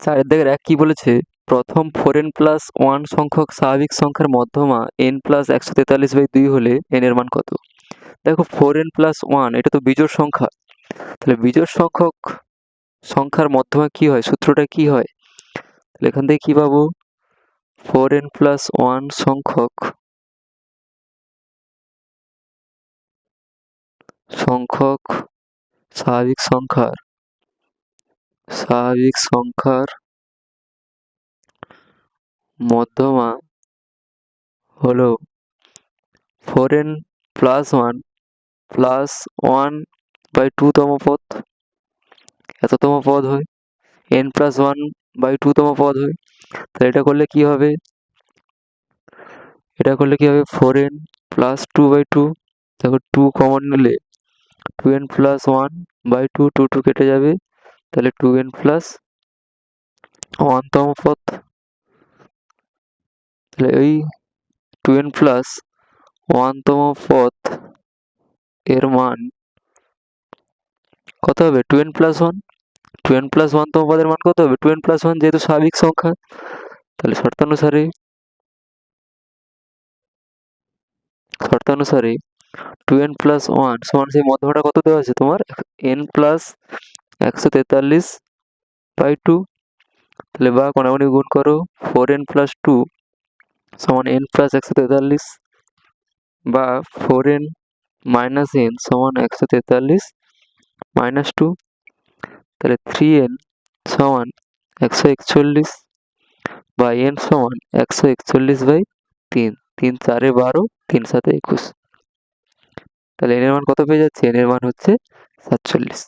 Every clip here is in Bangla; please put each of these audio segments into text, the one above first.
চারের দিকের এক কি বলেছে? প্রথম ফোর এন প্লাস ওয়ান সংখ্যক স্বাভাবিক সংখ্যার মধ্যমা এন প্লাস একশো তেতাল্লিশ বাই দুই হলে এন এর মান কত? দেখো ফোর এন প্লাস ওয়ান এটা তো বিজোড় সংখ্যা। তাহলে বিজোড় সংখ্যক সংখ্যার মধ্যমা কি হয়? সূত্রটা কি হয়? তাহলে এখান থেকে কী পাবো? ফোর এন প্লাস ওয়ান সংখ্যক সংখ্যক স্বাভাবিক সংখ্যার স্বাভাবিক সংখ্যার মধ্যমা হলো four N plus one plus one by two তম পদ। এততম পদ হয়। N plus one by two তম পদ হয়। তাহলে এটা করলে কি হবে? এটা করলে কি হবে? Four N plus two by two দেখো টু কমন নিলে two N plus one by two two two কেটে যাবে। তাহলে টু এন প্লাস ওয়ানতম পথ তাহলে এই টু এন প্লাস ওয়ানতম পথ এর মান কত হবে? Two N plus one two N plus ওয়ানতম পদের মান কত হবে? টু এন প্লাস ওয়ান যেহেতু স্বাভাবিক সংখ্যা, তাহলে শর্তানুসারে শর্তানুসারে টু এন প্লাস ওয়ান সমান সেই মধ্যমাটা কত দেওয়া আছে তোমার? এন প্লাস একশো তেতাল্লিশ বাই টু তাহলে বা কোনাগুনি গুণ করো ফোর এন প্লাস টু সমান এন প্লাস একশো তেতাল্লিশ বা ফোর এন মাইনাস এন সমান একশো তেতাল্লিশ মাইনাস টু তাহলে থ্রি এন সমান একশো একচল্লিশ বা এন সমান একশো একচল্লিশ বাই তিন তিন চারে বারো, তিন সাথে একুশ। তাহলে এনের মান কত পেয়ে যাচ্ছে? এনের মান হচ্ছে সাতচল্লিশ।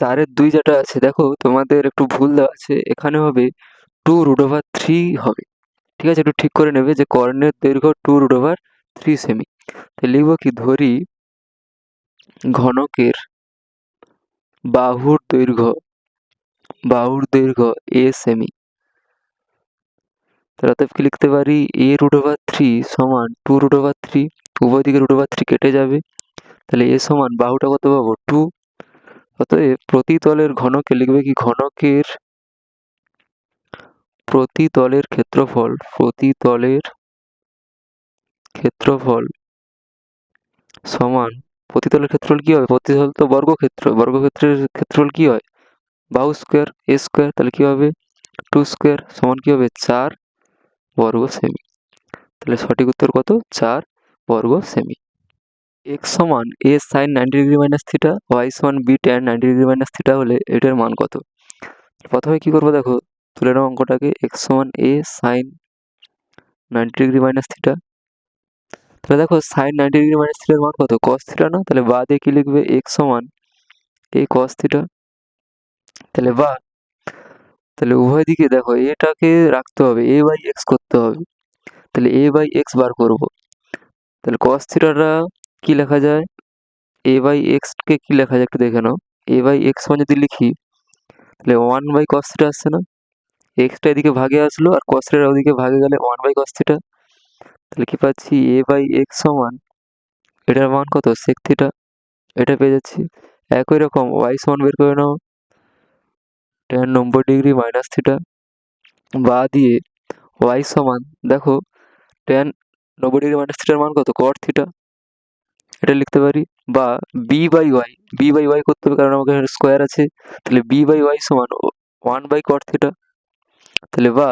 চারের দুই যেটা আছে, দেখো তোমাদের একটু ভুল দেওয়া আছে, এখানে হবে টু রুট ওভার থ্রি হবে। ঠিক আছে, একটু ঠিক করে নেবে যে কর্ণের দৈর্ঘ্য টু রুট ওভার থ্রি সেমি তো লিখব কি, ধরি ঘনকের বাহুর দৈর্ঘ্য বাহুর দৈর্ঘ্য এ সেমি তাহলে কি লিখতে পারি? এ রুট ওভার থ্রি সমান টু রুট ওভার থ্রি উভয় দিকে রুট ওভার থ্রি কেটে যাবে। তাহলে এ সমান বাহুটা কত পাবো? টু অতএব প্রতিতলের ঘনকে লিখবে কি? ঘনকের প্রতিতলের ক্ষেত্রফল প্রতিতলের ক্ষেত্রফল সমান প্রতিতলের ক্ষেত্রফল কি হবে? প্রতিতল তো বর্গক্ষেত্র, বর্গক্ষেত্রের ক্ষেত্রফল কি হয়? বাহু স্কোয়ার এ স্কোয়ার তাহলে কি হবে? টু স্কোয়ার সমান কি হবে? চার বর্গ সেমি তাহলে সঠিক উত্তর কত? চার বর্গ সেমি এক্স সমান A sine ninety degree minus theta, Y সমান B tan ninety degree minus theta হলে এটার মান কত? প্রথমে কি করব দেখো, তুলে নাও অঙ্কটাকে, এক্স সমান A sine ninety degree minus theta. তাহলে দেখো, সাইন নাইনটি ডিগ্রি মাইনাস থিটার মান কত? কস থিটা না? তাহলে বা দিয়ে কি লিখবে? এক্স সমান এ কস থিটা। তাহলে বা, তাহলে উভয় দিকে দেখো, এটাকে রাখতে হবে, এ বাই এক্স করতে হবে। তাহলে এ বাই এক্স বার করব। তাহলে কস থিটাটা কী লেখা যায়? এ বাই এক্সকে কী লেখা যায় একটু দেখে নাও। এ বাই এক্স মানে যদি লিখি, তাহলে ওয়ান বাই কস থিটা আসছে না? এক্সটা এদিকে ভাগে আসলো আর কস থিটা ওদিকে ভাগে গেলে ওয়ান বাই কস থিটা তাহলে কি পাচ্ছি? এ বাই এক্স সমান, এটার মান কত? সেক থিটা এটা পেয়ে যাচ্ছি। একই রকম ওয়াই সমান বের করে নাও। টেন নব্বই ডিগ্রি মাইনাস থিটা বা দিয়ে ওয়াই সমান, দেখো টেন নব্বই ডিগ্রি মাইনাস থিটার মান কত? কট থিটা এটা লিখতে পারি? বা b by y b by y করতে হবে কারণ আমাকে স্কোয়ার আছে। তাহলে বি বাই ওয়াই সমান ওয়ান বাই কট থিটা তাহলে বা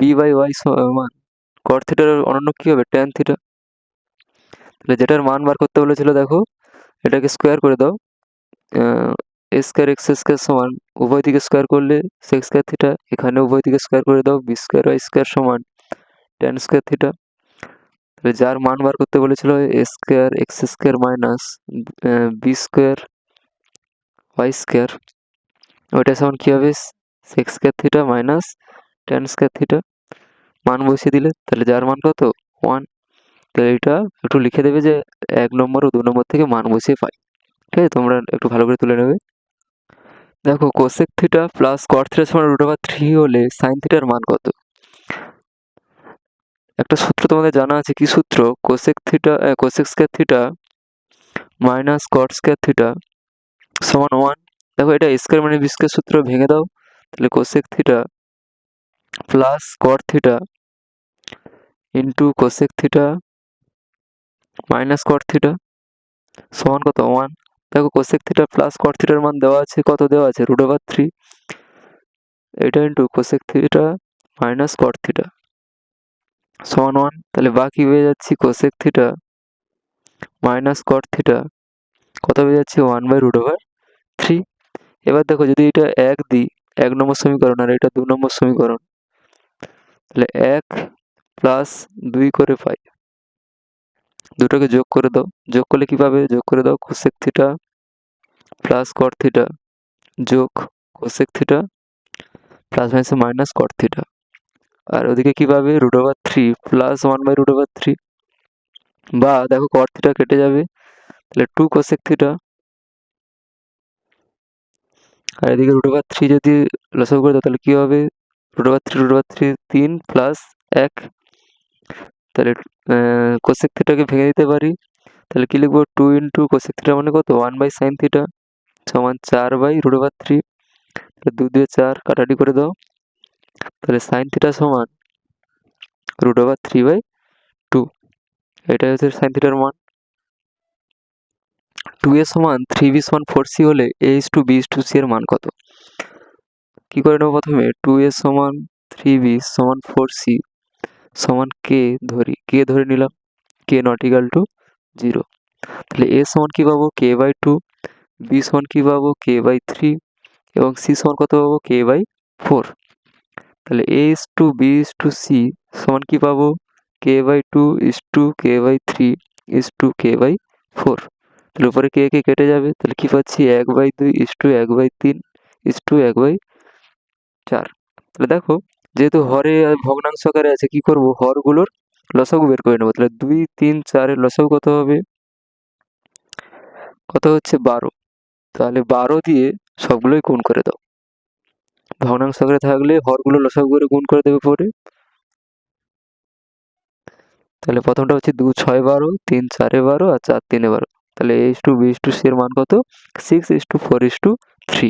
বি বাই ওয়াই সমান কট থিটার অনন্য কী হবে? টেন থিটা তাহলে যেটার মান বার করতে বলেছিল, দেখো, এটাকে স্কোয়ার করে দাও। এ স্কোয়ার এক্স স্কোয়ার সমান উভয় দিকে স্কোয়ার করলে সেক্স স্কোয়ার থিটা এখানে উভয় দিকে স্কোয়ার করে দাও। বি স্কোয়ার ওয়াই স্কোয়ার সমান ট্যান স্কোয়ার থিটা যার মান বার করতে বলেছিল square x square minus b square y square ওইটা সমান কী হবে? Sec square theta minus tan square theta মান বসিয়ে দিলে, তাহলে যার মান কত? ওয়ান তাহলে এটা একটু লিখে দেবে যে এক নম্বর ও দু নম্বর থেকে মান বসিয়ে পাই। ঠিক আছে? তোমরা একটু ভালো করে তুলে নেবে। দেখো কোসেক থিটা প্লাস কট থিটার সমান রুট ওভার থ্রি হলে সাইন থিটার মান কত? একটা সূত্র তোমাদের জানা আছে, কি সূত্র? Cosec theta cosec square theta minus cot square theta সমান ওয়ান দেখো, এটা স্কোয়ার মানে বি স্কোয়ার সূত্র, ভেঙে দাও। তাহলে cosec theta plus cot theta into cosec theta minus cot theta সমান কত? ওয়ান দেখো কোসেক থিটা প্লাস কট থিটার মান দেওয়া আছে, কত দেওয়া আছে? রুট ওভার থ্রি এটা into cosec theta minus cot theta সমান ওয়ান তাহলে বাকি পেয়ে যাচ্ছি cosec theta minus cot theta কত পেয়ে যাচ্ছি? One by root over three এবার দেখো, যদি এটা এক দিই, এক নম্বর সমীকরণ আর এটা দু নম্বর সমীকরণ, তাহলে এক প্লাস দুই করে পাই দুটোকে যোগ করে দাও। যোগ করলে কী পাবে? যোগ করে দাও cosec theta plus cot theta যোগ কোসেক থিটা প্লাস মাইনাসে মাইনাস কট থিটা আর ওদিকে কী পাবে? Root over three plus one by root over three বা দেখো কট থিটা কেটে যাবে। তাহলে টু কোসেক থিটা আর এদিকে রুট ওভার থ্রি যদি লসক করে দাও, তাহলে কী হবে? Root over three root over three তিন প্লাস এক। তাহলে কোসেক থিটাকে ভেঙে দিতে পারি। তাহলে কী লিখব? টু ইন্টু কোসেক থিটা মানে কত? ওয়ান বাই সাইন থিটা সমান চার বাই রুট ওভার থ্রি দু দিয়ে চার কাটাটি করে দাও। তাহলে সাইন থিটা সমান root over three by two এটাই হচ্ছে সাইন থিটার মান। টু এ সমান থ্রি বি সমান ফোর সি হলে a is to b is to c এর মান কত? কী করে নেব প্রথমে? টু এ সমান থ্রি বি সমান ফোর সি সমান কে ধরি। কে ধরে নিলাম। K not equal to zero তাহলে এ সমান কী পাবো? কে বাই টু বি সমান কী পাবো? কে বাই থ্রি এবং সি সমান কত পাবো? কে বাই ফোর তাহলে a is to b is to c সমান কী পাবো? K by two is to k by three is to k by four তাহলে উপরে কে কে কেটে যাবে? তাহলে কী পাচ্ছি? এক বাই দুই ইস টু এক বাই তিন ইস টু এক বাই চার। তাহলে দেখো, যেহেতু হরে ভগ্নাংশ আকারে আছে, কী করব? হরগুলোর লসাগু বের করে নেব। তাহলে দুই, তিন, চারের লসাগু কত হবে? কত হচ্ছে বারো। তাহলে বারো দিয়ে সবগুলোই গুণ করে দাও। ভগ্নাংশ করে থাকলে হরগুলো লসাগু করে গুণ করে দেবে পরে। তাহলে প্রথমটা হচ্ছে দু, ছয়, বারো, তিন, চারে বারো আর চার, তিনে বারো। তাহলে a is to b is to c এর মান কত? Six is to four is to three